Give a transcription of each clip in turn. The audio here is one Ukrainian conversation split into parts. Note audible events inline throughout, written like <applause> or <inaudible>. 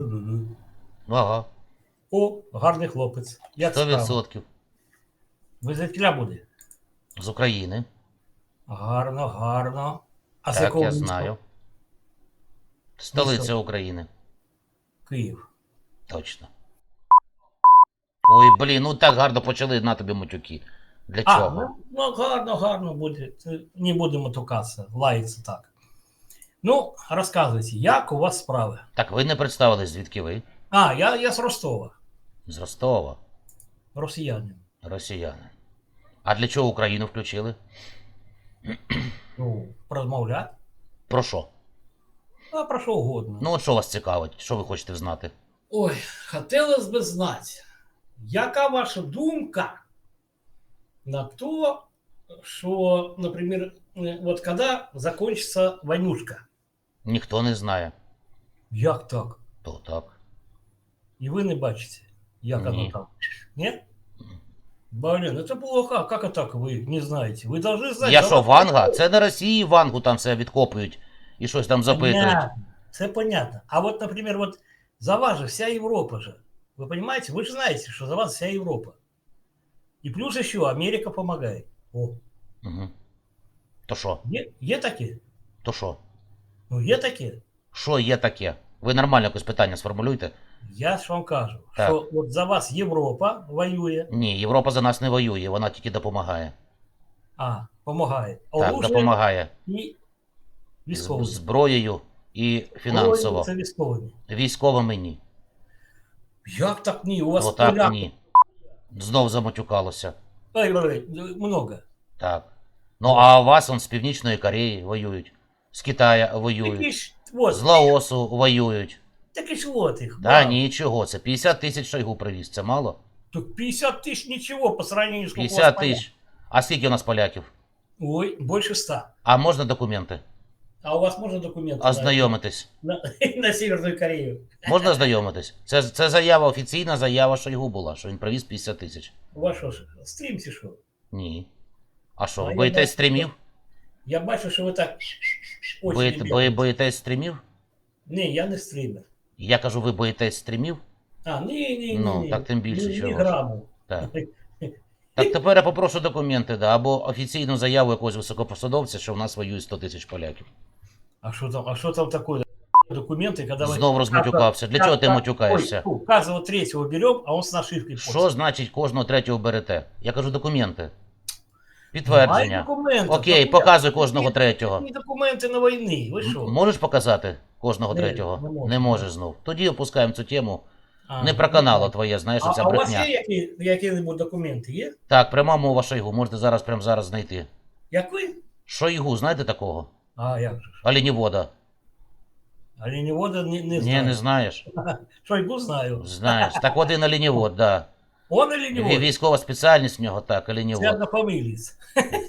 Мгм. Ага, О, гарний хлопець. Як сто справа? відсотків. Ви звідкіля буде? З України. Гарно, гарно. А з Так, якого я міста? знаю. Столиця Місто? України. Київ. Точно. Ой, блін, ну так гарно почали на тобі матюки. Для А, чого? ну, ну гарно, гарно буде. Це Не будемо тукатися, лається так. Ну, розказуйте, як у вас справи? Так ви не представились, звідки ви? А, я, я з Ростова, З Ростова, росіянин. росіяни. А для чого Україну включили? Ну, розмовляти. Про що? А про що угодно. Ну от що вас цікавить? Що ви хочете знати? Ой, хотелось би знати, яка ваша думка на то, що, наприклад, е, от коли закончиться войнушка? Ніхто не знає. Як так? То так. І ви не бачите, як Ні. оно там? Ні? Блин, это плохо. Как это так вы не знаете? Вы должны знать. Я да що, вот- Ванга? Це на Росії Вангу там все відкопують і щось там запитують. Понятно. Це понятно. А вот, например, вот за вас же вся Европа же. Вы понимаете? Вы же знаете, что за вас вся Европа. И плюс еще Америка помогает. О, Угу. То що? є, є такі? То що? Ну, є такі. Що є таке? Ви нормально якось питання сформулюйте. Я ж вам кажу, Так. що от за вас Європа воює, Ні, Європа за нас не воює, вона тільки допомагає. а, помагає. Так, Оружие допомагає. і З- військові. Зброєю і фінансово. Це військовими. Військовими ні. Як так ні? У вас Отак поляки- ні. Знов заматюкалося. Ой, ой, много. Так. Ну а у вас он з Північної Кореї воюють, з Китая воюють, ж, от, з Лаосу воюють. такі ж от їх. Мало. нічого, це 50 тисяч шойгу привіз, це мало? Так 50 тисяч нічого по сравнению з 50 тисяч. А скільки у нас поляків? Ой, більше 100. А можна документи? А у вас можна документи Ознайомитись. на, <laughs> на, Северну Корею? Можна ознайомитись? Це, це заява, офіційна заява Шойгу була, що він привіз 50 тисяч. У вас що ж, стрім що? Ні. А що, А ви боїтесь бачу, стрімів? Я бачу, що ви так Ви, бігаєте. боїтесь стрімів? Ні, я не стрімер. Я кажу, ви боїтесь стрімів? А, ні, ні, ні. Ну, ні. так тим більше, Ні, чого ні ж. граму. Так. <laughs> Так тепер я попрошу документи, да, або офіційну заяву якогось високопосадовця, що в нас воює 100 тисяч поляків. А що там, а що там таке? Документи, когда ви... Знов розматюкався. Для чого ти матюкаєшся? Каждого третьего берем, а он с нашивкой. Що значить кожного третього берете? Я кажу документи. Підтвердження. документів. Окей, Та показуй кожного ні, третього. Ні документи на війни. Ви що? Можеш показати кожного Ні, третього? не можу. Не можеш знов. Тоді опускаємо цю тему. А, Не про канало ну, твоє, знаєш, А, оця а у вас є які, які-небудь документи? Є? Так, пряма мова Шойгу, можете зараз прямо зараз знайти. Як ви? Шойгу, знаєте такого? А, як же. Оленівода. Оленевода не, не Ні, знаю. не знаєш. <laughs> Шойгу знаю. Знаєш. Так один оленівод, да. Он Ві- Оленевод? Військова спеціальність в нього так, Це оленівод. однофаміліць.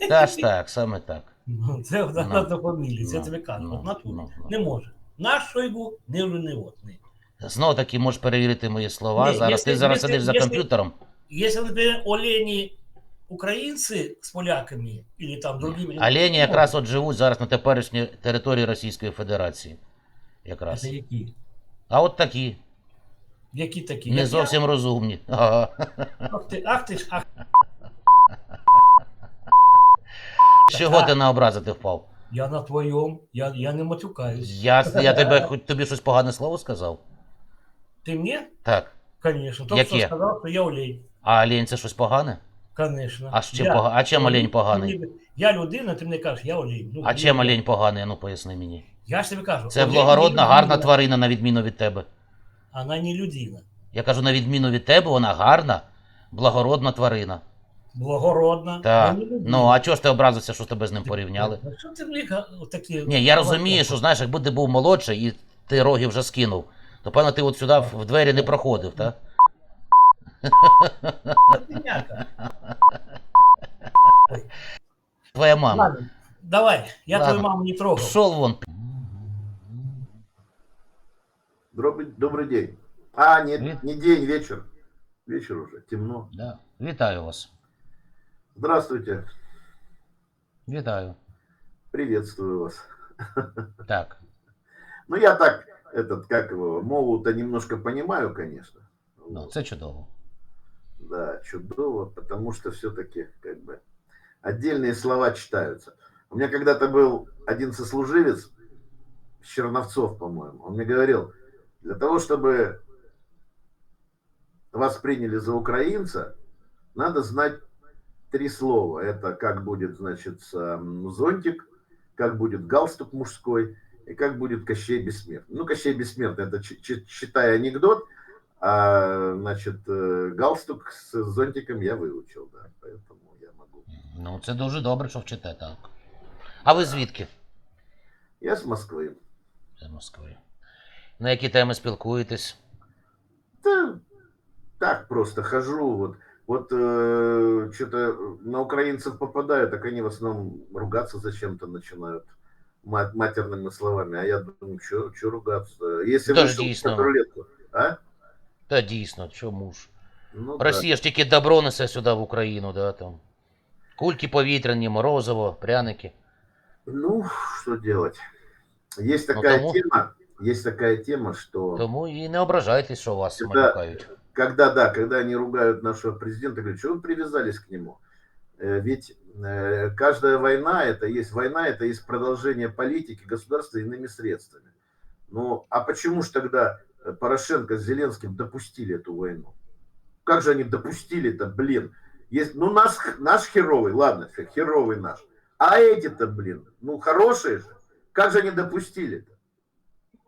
Та ж так, саме так. Ну, Це Ну, однофаміліць, я ну, тобі кажу. натурі. ну. Не може. Наш Шойгу не Оленевод. Ні. Знов таки можеш перевірити мої слова. Ні, зараз якщо- ти зараз сидиш за комп'ютером. Если, например, олени украинцы с поляками или там другими... Олені якраз от живуть зараз на теперішній території Російської Федерації. Якраз. Це які? А от такі, Які такі? не Як зовсім розумні. <laughs> Ага. Ах ти, ах ти ж, ах. Чого ти на образити впав? Я на твоєму, я, я не матюкаюсь. Я, я тебе хоч тобі щось погане слово сказав? Ты мне? Так. Только что Яке? сказал, что я олень. А олень це щось погане? Конечно. А з чим Я- пога- а чим олень поганий? мені- Я людина, ти мені кажеш, я олень. Ну, А чим олень поганий? Ну поясни мені. Я ж тобі кажу. Це олень благородна, гарна людина. тварина, на відміну від тебе. Вона не людина. Я кажу, на відміну від тебе, вона гарна, благородна тварина. Благородна. Так. Ну, а чого ж ти образився, що тебе з ним порівняли? Що ти мені такі... Ні, я розумію, що знаєш, якби ти був молодший і ти роги вже скинув, то певно ти от сюди в двері не проходив, так? Твоя мама. Ладно, давай, я твою маму не трогал. Пішов вон. Добрый, добрый день. А, нет, Привет. не день, вечер. Вечер уже, темно. Да. Вітаю вас. Здравствуйте, Вітаю. приветствую вас. Так. <laughs> Ну, я так этот, как его, мову-то немножко понимаю, конечно. Ну, Вот. це чудово. Да, чудово, потому что все-таки как бы отдельные слова читаются. У меня когда-то был один сослуживец, Черновцов, по-моему, он мне говорил, для того, чтобы вас приняли за украинца, надо знать три слова. Это как будет, значит, с, м, зонтик, как будет галстук мужской и как будет Кощей Бессмертный. Ну, Кощей Бессмертный, это чи- чи- читая анекдот, а, значит, э, галстук с зонтиком я выучил, да, поэтому я могу. Ну, це дуже добре, що вчите, так. А ви звідки? Я с Москвы. З Москви. На які теми спілкуєтесь? Да, так просто хожу, вот, вот что-то на украинцев попадаю, так они в основном ругаться зачем-то начинают ма- матерными словами, а я думаю, что ругаться? Если Да, вышел действительно. на рулетку, а? Та дійсно, чому ж? Ну. Росія ж тільки добро несе сюди в Україну, да, там. Кульки повітряні, морозиво, пряники. Ну, что делать? Есть такая тому- тема, есть такая тема, что Тому і не ображайтесь, що вас Це малюкають. когда, да, когда они ругают нашего президента, говорят, что вы привязались к нему? Э, Ведь э, каждая война, это есть война, это есть продолжение политики государства иными средствами. Ну, а почему ж тогда э, Порошенко с Зеленским допустили эту войну? Как же они допустили-то, блин? Есть, ну, наш, наш херовый, ладно, херовый наш. А эти-то, блин, ну, хорошие же. Как же они допустили-то?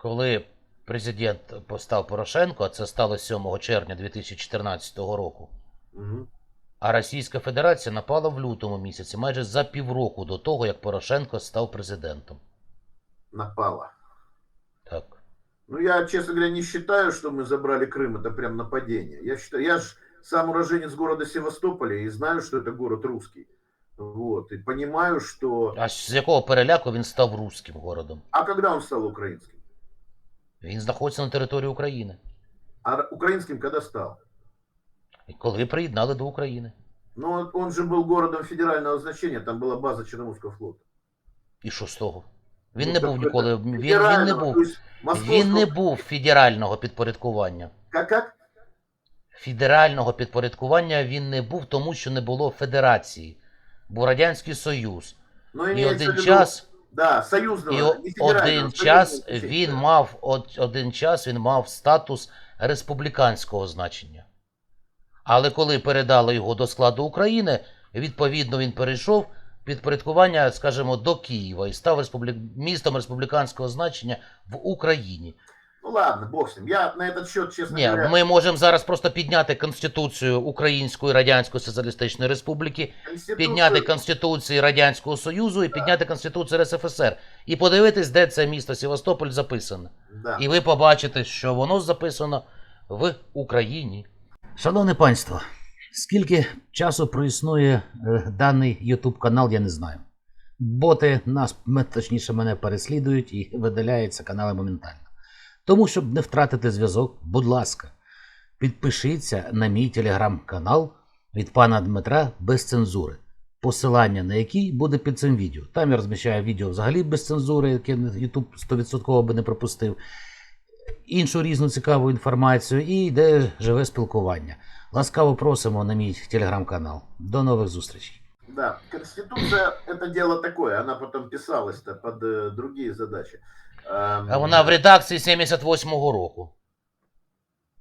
Коли президент постав Порошенко, а це сталося 7 червня 2014 року, Мгм. а Російська Федерація напала в лютому місяці, майже за півроку до того, як Порошенко став президентом. Напала. Так. Ну, я, честно говоря, не считаю, что мы забрали Крым. Это прям нападение. Я считаю, я же сам уроженец города Севастополя и знаю, что это город русский. Вот. И понимаю, что... А з якого переляку він став руським городом? А когда он стал украинским? Він знаходиться на території України. А р- украинским когда стал? І коли приєднали до України. Ну, он- он же был городом федерального значения. Там была база Черноморского флота. І що з того? Він Ну, не так був это ніколи. Він, він не Федерального, був. то есть московского- Він не був федерального підпорядкування. Как, как? Федерального підпорядкування він не був, тому що не було федерації. Був Радянський Союз. Ну, І имеется в один виду- час, Да, союзного. і не один час він мав один час він мав статус республіканського значення. Але коли передали його до складу України, відповідно він перейшов підпорядкування, скажімо, до Києва і став республік... містом республіканського значення в Україні. Ну, ладно, бог с ним. Я на этот счет, честно Ні, говоря... ми можемо зараз просто підняти Конституцію Української Радянської Соціалістичної Республіки, Конституцию- підняти Конституцію Радянського Союзу і підняти Конституцію РСФСР. І подивитись, де це місто Севастополь записане. Да. І ви побачите, що воно записано в Україні. Шановне панство, скільки часу проіснує е, даний YouTube канал, я не знаю. Боти нас, м- точніше, мене переслідують і видаляються канали моментально. Тому, щоб не втратити зв'язок, будь ласка, підпишіться на мій телеграм-канал від пана Дмитра без цензури. Посилання на який буде під цим відео. Там я розміщаю відео взагалі без цензури, яке YouTube 100% би не пропустив іншу різну цікаву інформацію і йде живе спілкування. Ласкаво просимо на мій телеграм-канал. До нових зустрічей. Да, Конституция это дело такое, она потом писалась-то под э, другие задачи. Эм, А вона в редакції 78-го року.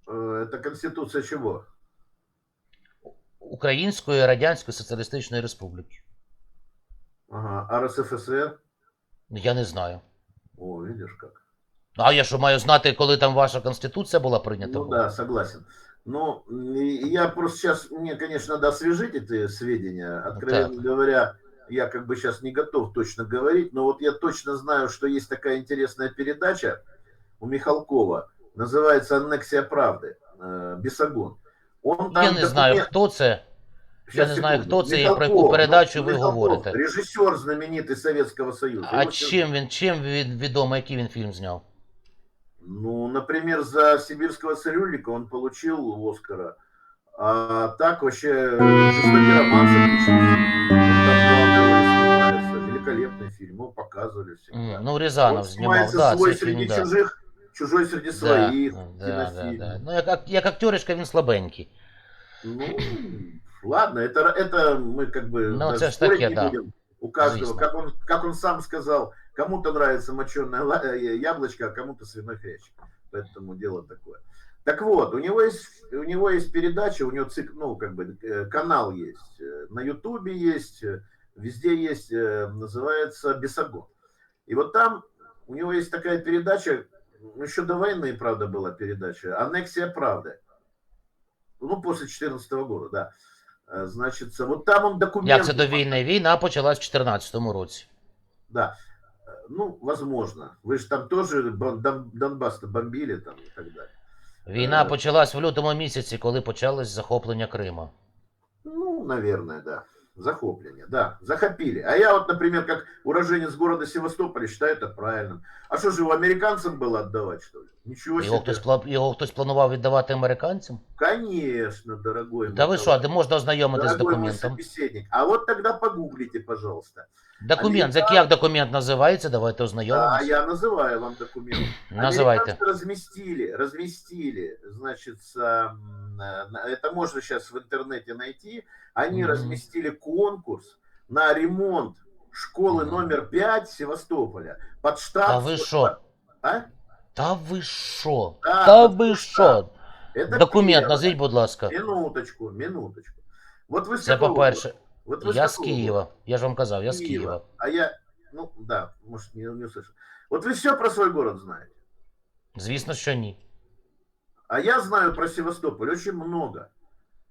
э, Это Конституция чего? Української Радянської Соціалістичної Республіки. Ага, а РСФСР? Ну, Я не знаю. О, видишь как. А я що маю знати, коли там ваша конституція була прийнята? Ну да, согласен. Ну, и я просто сейчас, мне, конечно, надо освежить эти сведения. Откровенно говоря, я как бы сейчас не готов точно говорить, но вот я точно знаю, что есть такая интересная передача у Михалкова, называется «Аннексия правды», э, Бесогон. Он Я не знаю, документ- хто це. Я Щас, не знаю, секунду. хто це і про яку Михалков, передачу ну, ви Михалков, говорите. Режиссер знаменитый Советского Союза. А Его чим він, чим він відомий, який він фільм зняв? Ну, например, за сибирского цирюльника он получил Оскара. А так вообще жестокий роман с Великолепный фильм. Его показывали всегда. М, Ну, Рязанов он знімав, снимается да, свой цей фільм, среди да. чужих. чужой среди Да, своих, да, да, кинофильм. да. Ну, як, ак- як актеришка він слабенький. Ну, ладно, это, это мы как бы Ну, даже это ж спорить таки, не да. будем. У каждого, Звісно. как он, как он сам сказал, кому-то нравится моченое ла- э, яблочко, а кому-то свиной хрящик. Поэтому дело такое. Так вот, у него есть, у него есть передача, у него цик, ну, как бы, э, канал есть, э, на Ютубе есть, э, везде есть, э, называется Бесогон. И вот там у него есть такая передача, ну, еще до войны, правда, была передача, «Аннексия правды». Ну, после 14 года, да. Э, Значит, вот там он документы... Як це до війни? Війна почалась в 2014 році. Да. Э, Ну, возможно. Вы же там тоже Бон- Дон- Донбасс-то бомбили там и так далее. Війна Е. почалась в лютому місяці, коли почалось захоплення Крима. Ну, наверное, да. Захопление, да. Захопили. А я вот, например, как уроженец города Севастополя, считаю это правильным. А что же его американцам было отдавать, что ли? Ничего Його себе. хтось, пла- його хтось планував віддавати американцям? Конечно, дорогой ви мой що, а де можна ознайомитись з Дорогой мой документом? собеседник. А вот тогда погуглите, пожалуйста. Документ, як, як документ називається? Давайте Да, ознайомимось. я называю вам документ. Американцы разместили, разместили, значит, с, м, на- это можно сейчас в интернете найти, они Мгм. разместили конкурс на ремонт школы Мгм. номер 5 Севастополя под штаб. Та ви що? А? Та ви що? Да, Та под ви штаб. що? Это Документ первое. назвіть, будь ласка. Минуточку, минуточку. Вот вы с Це какого по-перше. города? Вот вы Я с з какого Києва. Я ж вам казав, я з Киева. Києва. А я, ну да, может не, не услышал. Вот вы все про свой город знаете. Звісно, що ні. А я знаю про Севастополь очень много.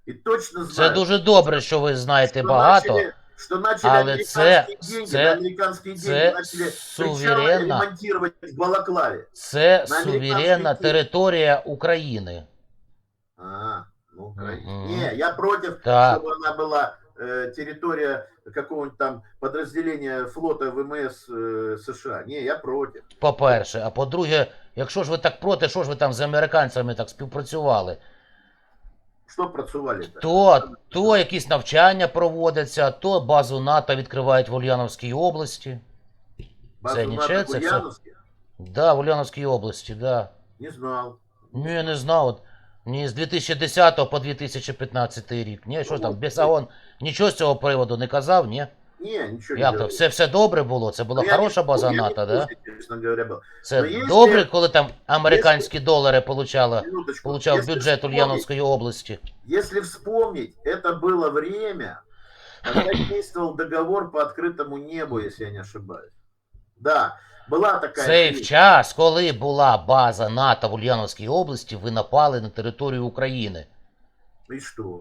И точно Це знаю. дуже добре, що ви знаєте что багато. начали- что начали але це- американские деньги, це- на американские деньги це начали суверенна, причалы ремонтировать в Балаклаве. це на суверенна американський територія України. А, ну, Украина. Мгм. Не, я против, Так. чтобы она была э, территория какого-нибудь там подразделения флота ВМС э, США. Не, я против. По-перше, а по-друге, якщо ж ви так проти, що ж ви там з американцями так співпрацювали? Что працевали-то? То, то якісь навчання проводяться, то базу НАТО відкривають в Ульяновській області. Базу це НАТО це в все- Ульяновске? Да, в Ульяновській області, да. Не знал. Ну, я не знав. От, ні, з 2010 по 2015 рік. Ні, що ж там, Ну, Бесагон нічого з цього приводу не казав, ні? Не, ничего не Як то, говорил. все, все добре було? Це була Ну, я не хороша база помню, я не НАТО, в да? курсе, честно говоря, был. Це Ну, якщо- добре, коли там американські долари получала, Минуточку. получав Если бюджет вспомнить- Ульяновської області. Если вспомнить, это было время, когда <coughs> действовал договор по открытому небу, если я не ошибаюсь. Да, была такая... Цей в вещь. час, коли була база НАТО в Ульяновській області, ви напали на територію України. И что?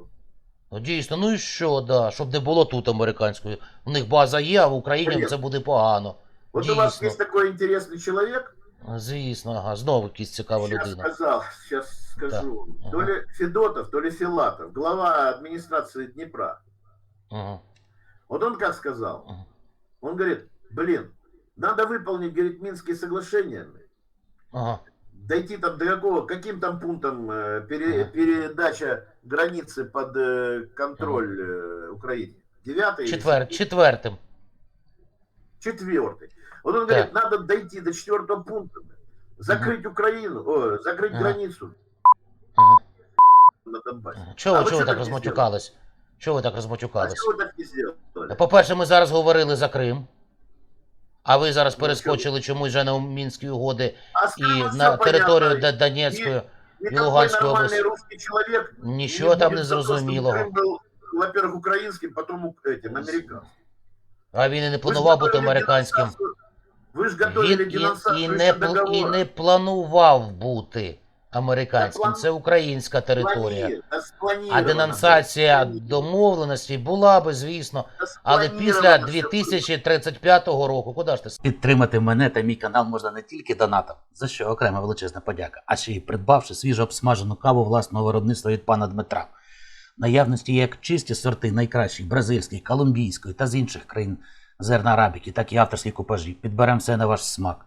Ну дійсно, ну і що, да, щоб не було тут американської. У них база є, а в Україні Привіт. це буде погано. Вот у вас Дійсно. есть такой интересный человек, Звісно, ага, знову якась цікава сейчас людина. сказал, сейчас скажу, Ага. то ли Федотов, то ли Филатов, глава администрации Днепра. Ага, Вот он как сказал? ага. Он говорит, блин, надо выполнить, говорит, Минские соглашения, ага. дойти там до какого, каким там пунктом э, пере- Ага. передача границы под э, контроль э, Украине? Девятый? или Четвер, седьмой? четвертим. Четвертый. Вот он говорит, надо дойти до четвертого пункта, закрыть Украину, о, закрыть Ага. границу Ага, на Донбассе. ага. Чого, А ви ви чого ви чого так так не розмотюкались? Чого ви так А розмотюкались? чего вы так не сделали? По-перше, ми зараз говорили за Крим. А ви зараз Ну, перескочили чомусь вже на Мінські угоди А с і Крымом всё на територію понятно. Д- Донецької. Никакой Луганской нормальный области. русский человек Нічого там не будет за то, чтобы зрозумілого. Крым был, во-первых, украинским, потом у- этим, американским. А він і не Вы ж планував бути готовили американським. денонсацию- Вы же готовили Він і, денонсацию і, еще не, пл- і договора. не планував бути американським. Це українська територія. А денонсація блядь. домовленостей була би, звісно. Але після всё 2035 року, куди ж ти? Підтримати мене та мій канал можна не тільки донатом, за що окрема величезна подяка, а ще й придбавши свіжо обсмажену каву власного виробництва від пана Дмитра. Наявності як чисті сорти найкращих бразильської, колумбійської та з інших країн зерна арабіки, так і авторські купажі. Підберемо все на ваш смак.